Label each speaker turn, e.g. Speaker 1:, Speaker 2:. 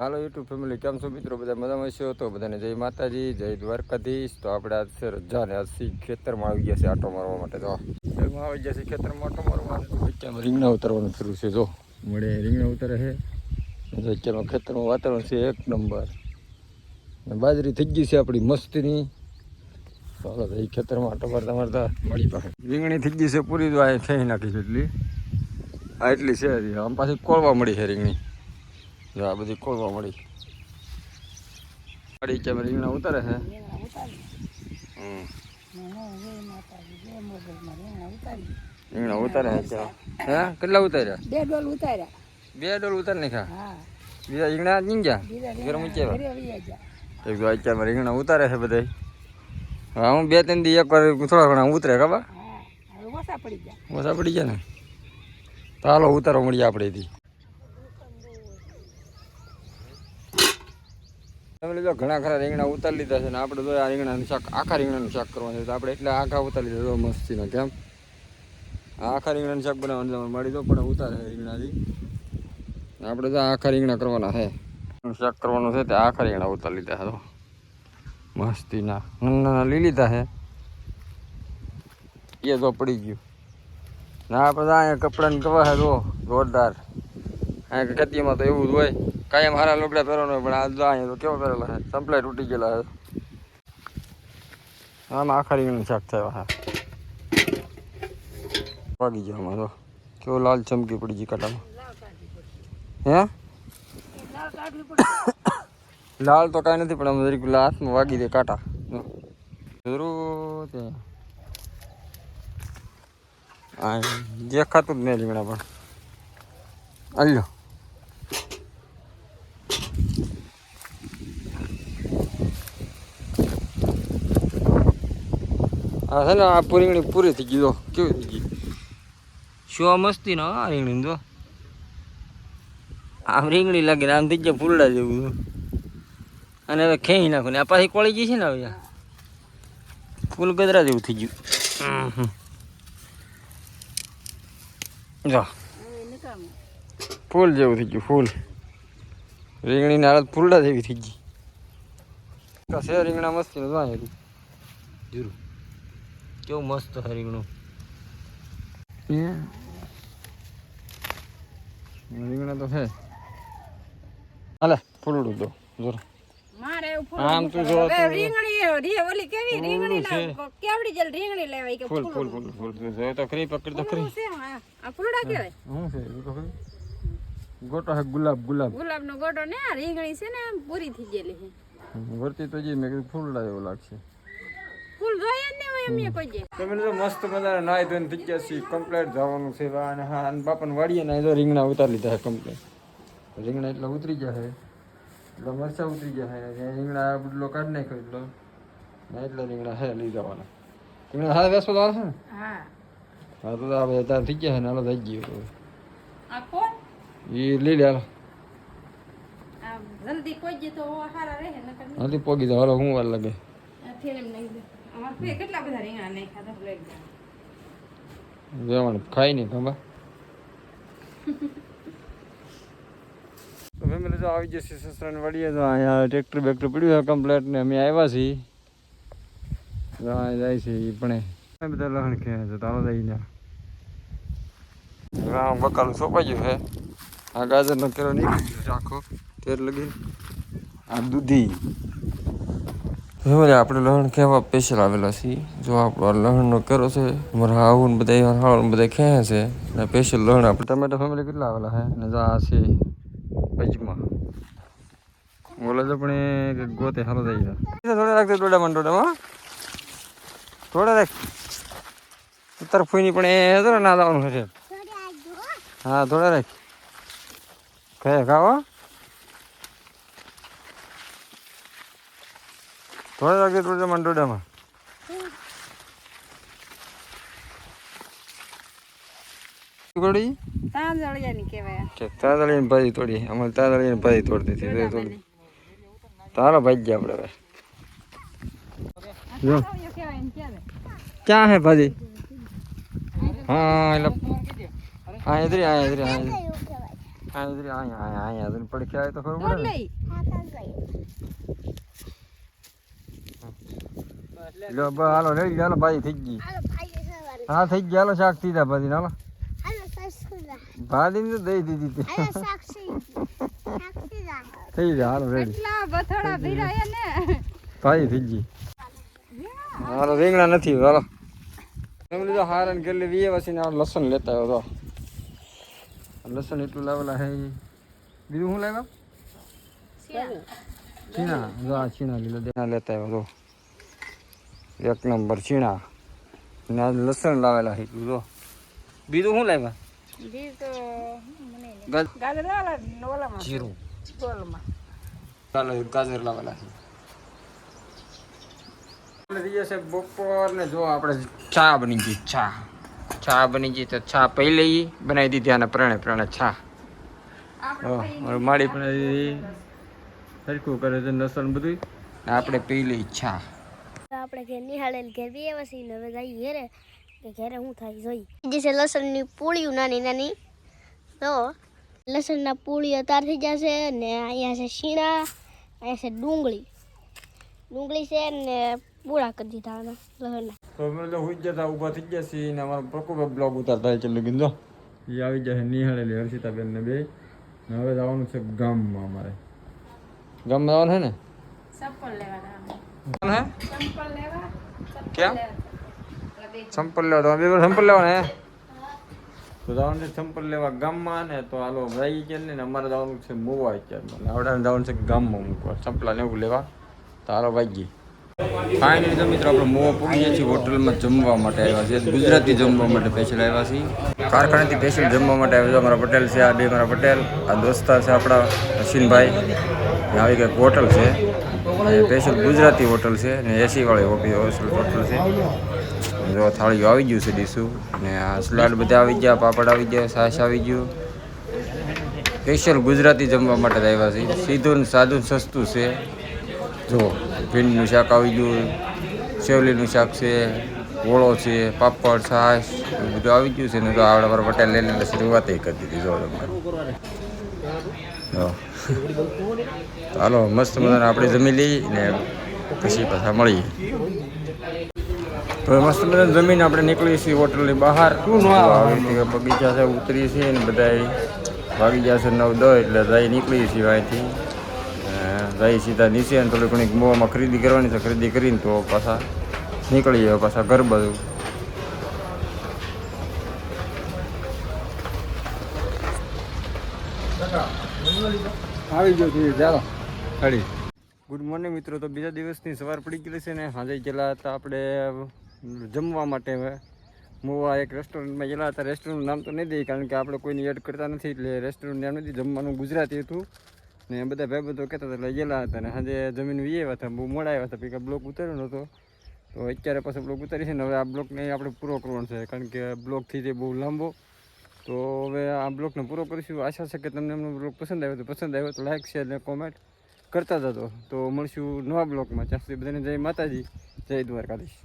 Speaker 1: હાલો YouTube family, કેમ છો મિત્રો? બધા મજામાં છો? તો બધાને જય માતાજી, જય દ્વારકાધીશ. તો આપણે આજ છે રજા ને આજથી ખેતરમાં આવી ગયા છે આટો મારવા માટે. તો ખેતરમાં આવી ગયા છે, ખેતરમાં આટો મારવા અત્યારમાં રીંગણા ઉતારવાનું શરૂ છે, જો. મળે રીંગણા ઉતારે છે. અત્યારમાં ખેતરનું વાતાવરણ છે એક નંબર. બાજરી થઈ ગઈ છે આપણી મસ્તીની. ચાલો ભાઈ ખેતરમાં આટો મારતા મારતા મળી પાસે. રીંગણી થઈ ગઈ છે પૂરી, તો આ થઈ નાખી છે એટલી. આ એટલી છે આમ પાછી કોળવા મળી છે રીંગણી. જો આ બધી કોળવા મળી. પડી કે રીંગણા ઉતારે છે? હમ. રીંગણા ઉતારે. છે હે? કેટલા ઉતાર્યા?
Speaker 2: બે ડોલ ઉતાર્યા.
Speaker 1: બે ડોલ ઉતાર નાખ્યા?
Speaker 2: હા.
Speaker 1: બીજા રીંગણા નીંગ્યા ઘરે. એક તો અત્યારમાં રીંગણા ઉતારે છે બધા હા હું બે ત્રણ દી એક વાર થોડા ઘણા ઉતરે ખબર?
Speaker 2: હા હવે ઓછા પડી ગયા.
Speaker 1: ઓછા પડી ગયા ને? તો હાલો ઉતારો મળીએ આપણે તમે લીધો ઘણા ખરા રીંગણા ઉતારી લીધા છે ને આપણે તો આ રીંગણાનું શાક, આખા રીંગણાનું શાક કરવાનું છે આપણે એટલે આખા ઉતારી લીધા મસ્તીનો, કેમ? આખા રીંગણાનું શાક બનાવવાનું તમે મળી દો પણ ઉતારે રીંગણાથી. આપણે તો આખા રીંગણા કરવાના છે. શાક કરવાનું છે, તે આખા રીંગણા ઉતારી લીધા છે તો. મસ્તીના, નાના લઈ લીધા છે. એ તો પડી ગયું. ના આપણે અહીંયા કપડાને કવા છે તો, જોરદાર. અહીંયા ખેતીમાં તો એવું જ હોય. કાયમ હારા લુગડા પહેરવાનો હોય, પણ આ અહીંયા તો કેવો પહેરેલા છે? સંપલાય તૂટી ગયેલા છે. આમાં આખા રીંગણનું શાક થયો હા. વાગી ગયો આમાં તો. કેવો લાલ ચમકી પડી ગઈ કાંટામાં. હે? લાલ તો કાંઈ નથી, પણ આમ જરીક હાથમાં વાગી દે કાંટા. જરૂર દેખાતું જ નહીં રીંગણા પણ. અલ્યો હા છે ને આ પૂરીંગણી પૂરી થઈ ગઈ જો કેવી થઈ ગઈ? શું મસ્તી ને આ રીંગણી તો આમ રીંગણી લાગે ને આમ થઈ જાય ફૂલડા જેવું. અને હવે ખેંચી નાખો ને આ પાછી કોળી ગઈ છે ને હવે ફૂલ ગદરા જેવું થઈ ગયું. જો. ફૂલ જેવું થઈ ગયું ફૂલ. રીંગણી હાલત ફૂલડા જેવી થઈ ગઈ. છે રીંગણા મસ્તી નથી જો જરૂર. કેવું મસ્ત છે રીંગણું રીંગણા તો છે. હાલે ફૂલડું તો જોર.
Speaker 2: મારે એવું ફૂલ
Speaker 1: આમ તું જો
Speaker 2: હવે
Speaker 1: તું-
Speaker 2: રીંગણી રી- ઓલી કેવી? રીંગણી
Speaker 1: છે.
Speaker 2: લાવ- કેવડી જલ રીંગણી લેવાય કે
Speaker 1: ફૂલ ફૂલ ફૂલ ફૂલ. તું જો તો ખરી પકડ તો ખરી.
Speaker 2: ફૂલ છે હા. આ ફૂલડા કહેવાય
Speaker 1: શું છે? એ તો ખરી. ગોટો હે ગુલાબ ગુલાબ.
Speaker 2: ગુલાબ નો ગોટો ને આ રીંગણી છે ને આમ પૂરી થઈ ગયેલી છે.
Speaker 1: વર્તી તો જી મેં કીધું ફૂલડા જેવું લાગશે.
Speaker 2: ફૂલ જોઈએ જ નહીં હોય એમ કોઈ જે
Speaker 1: તમે તો મસ્ત મજાના નાઈ ધોઈને થઈ ગયા છીએ. કમ્પ્લેટ જવાનું છે વા અને હા અને બાપાને વાડીએ ના તો રીંગણા ઉતારી લીધા છે કમ્પ્લેટ રીંગણા એટલા ઉતરી ગયા છે. એટલે મરચા ઉતરી ગયા છે. અને રીંગણા બદલો કાઢી નાખ્યો એટલો. ના એટલા રીંગણા છે લઈ જવાના. રીંગણા હા બેસો તો આવશે ને?
Speaker 2: હા.
Speaker 1: હા તો આ બધા તાર થઈ ગયા છે ને હાલો થઈ ગયું
Speaker 2: આ કોણ?
Speaker 1: એ લઈ લે હાલો.
Speaker 2: આ જલ્દી કોઈ જે તો હારા રહે નકર નહીં.
Speaker 1: નથી પોગી દો હાલો હું વાર લાગે.
Speaker 2: આ થેલીમ નાખી કેટલા બધા રીંગણા
Speaker 1: જવાનું ખાઈ નહીં ખબર? તો ફેમિલી તો આવી જશે સસરાને વાડીએ તો અહીંયા ટ્રેક્ટર બેક્ટર પડ્યું છે કમ્પ્લેટ ને અમે આવ્યા છીએ. જાય છે એ. પણ બધા લહણ કે છે તારો જઈ ને રામ બકાલું સોંપાઈ ગયું છે. આ ગાજરનો કેરો નીકળી ગયો છે આખો. તેર લગી આ દૂધી. હવે આપણે લહણ કેવા સ્પેશિયલ આવેલા છીએ. જો આપણો લહણનો કેરો છે મારા આવું ને બધા હાવણ બધા ખે છે ને સ્પેશિયલ લહણ આપણે ટમેટા ફેમિલી કેટલા આવેલા છે અને જા છે પજમાં બોલે તો પણ એ ગોતે હાલો થઈ જાય થોડા રાખते ડોડામાં ડોડામાં થોડા રાખ. ઉત્તર ફૂઈની પણ એ ના લાવવાનું છે હા. થોડા રાખ. કયા ખાવા થોડા રાખજે ડોડામાં ડોડામાં તોડી
Speaker 2: તાંદળિયાની કહેવાય.
Speaker 1: ઠીક તાદળીને ભાજી તોડી. અમારે તાદળીને ભાજી તોડી દીધી. તે તોડી તારો ભાઈ ગયા આપણે ભાઈ જો. ક્યાં હે ભાજી? હા એટલે હા ઇધરી હા ઇધરી હા ઇધરી. અહીંયા અહીંયા અહીંયા અહીંયા તને પડી ખ્યાલ તો ખબર પડે ને
Speaker 2: લઈ
Speaker 1: લો હાલો રેડી હાલો ભાઈ થઈ ગઈ. હા થઈ ગયા હાલો શાક સીધા ભાજી હાલો. ભાજી ને તો દઈ દીધી તે. થઈ જાય હાલો રેડી. ભાઈ થઈ ગઈ. હાલો રીંગણા નથી હાલો. એમ લીધો હારણ ગેલી વીએ પછી આ લસણ લેતા આવ્યો તો. લસણ એટલું લાવેલા હે બીજું શું લાવ્યા? છીણા જો આ છીણા લીધો દેના લેતા આવ્યો તો. એક નંબર છીણા ને આ લસણ લાવેલા છે જો બીજું શું લાવ્યા? જીરું. ગાજર લાવેલા છે. આપણે બપોર ને જો આપણે ચા બની ગઈ ચા. ચા બની ગઈ તો ચા પી લઈ બનાવી દીધી આને પ્રાણે પ્રાણે ચા. માડી પણ સરખું કરે છે લસણ બધું આપણે પી લઈ ચા.
Speaker 3: આપણે ઘેર નિહાળેલ ઘેર બી એવા છીએ હવે જઈએ ઘેરે. કે ઘેરે શું થાય જોઈ. જે છે લસણની પૂળીઓ નાની નાની. તો લસણના પૂળીઓ તાર થઈ જશે ને અહીંયા છે શીણા અહીંયા છે ડુંગળી. ડુંગળી છે ને પૂળા કરી દીધા લસણના.
Speaker 1: તો અમે તો હુઈ જતા ઊભા થઈ ગયા છીએ ને અમારો પ્રકોપ બ્લોગ ઉતારતા ચાલુ કીધું એ આવી જશે નિહાળેલી હર્ષિતાબેન ને બે. હવે જવાનું છે ગામમાં અમારે. ગામમાં જવાનું છે ને?
Speaker 2: ચપ્પલ લેવાના ચપ્પલ લેવા
Speaker 1: ક્યાં સંપલ લેવા તો બે સંપલ લેવા ને તો જવાનું છે સંપલ લેવા ગામમાં ને તો હાલો ભાઈ કે ને અમારે જવાનું છે મોવા અત્યારમાં આવડાને જવાનું છે ગામમાં મૂકવા. સંપલા ને એવું લેવા. તો હાલો ભાઈ ફાઇનલી તો મિત્રો આપણે મોવા પૂગીએ છીએ હોટલમાં જમવા માટે આવ્યા છીએ. ગુજરાતી જમવા માટે સ્પેશિયલ આવ્યા છીએ. કારખાનાથી સ્પેશિયલ જમવા માટે આવ્યા છે અમારા પટેલ છે આ બે મારા પટેલ આ દોસ્તાર છે આપણા હસીનભાઈ આવી કંઈક હોટલ છે. સ્પેશિયલ ગુજરાતી હોટલ છે ને એસી વાળી ઓપી હોટલ છે. જો થાળીઓ આવી ગયું છે ડીશું ને આ સલાડ બધા આવી ગયા, પાપડ આવી ગયા, છાશ આવી ગયું. સ્પેશિયલ ગુજરાતી જમવા માટે આવ્યા છે સીધું ને સાદું સસ્તું છે. જો ભીંડનું શાક આવી ગયું, સેવલીનું શાક છે, ઓળો છે, પાપડ, છાશ, બધું આવી ગયું છે ને તો આવડે મારા પટેલ લઈને શરૂઆત કરી દીધી જો હાલો મસ્ત મજાને આપણે જમી લઈ ને પછી પાછા મળીએ. તો મસ્ત મજાને જમીને આપણે નીકળીએ છીએ હોટલની બહાર. આવી? રીતે બગીચા છે ઉતરીએ છીએ ને બધા વાગી છે નવ દસ એટલે જઈ નીકળીએ છીએ અહીંથી. જઈ સીધા નીચે અને થોડી ઘણી મોમાં ખરીદી કરવાની છે ખરીદી કરીને તો પાછા નીકળીએ પાછા ઘર બાજુ. આવી ગયો છે, ચાલો, ખડી. ગુડ મોર્નિંગ મિત્રો, તો બીજા દિવસની સવાર પડી ગયેલી છે ને સાંજે ગયેલા હતા આપણે જમવા માટે. મોવા એક રેસ્ટોરન્ટમાં ગયેલા હતા રેસ્ટોરન્ટનું નામ તો નહીં દઈએ, કારણ કે આપણે કોઈને એડ કરતા નથી, એટલે રેસ્ટોરન્ટ નામ નથી, જમવાનું ગુજરાતી હતું. ને બધા ભાઈબંધો કહેતા હતા એટલે ગયેલા હતા. ને સાંજે જમીન વી આવ્યા હતા, બહુ મોડા આવ્યા હતા પછી બ્લોક ઉતાર્યો નહોતો તો અત્યારે પાછો બ્લોક ઉતારી છે ને, હવે આ બ્લોકને આપણે પૂરો કરવાનો છે, કારણ કે બ્લોકથી જે બહુ લાંબો તો હવે આ બ્લોગને પૂરો કરીશું. આશા છે કે તમને એમનો બ્લોગ પસંદ આવ્યો તો પસંદ આવ્યો તો લાઈક, શેર અને કોમેન્ટ કરતા જતો તો મળશું નવા બ્લોગમાં. ત્યાં બધાને જય માતાજી, જય દ્વારકાધીશ.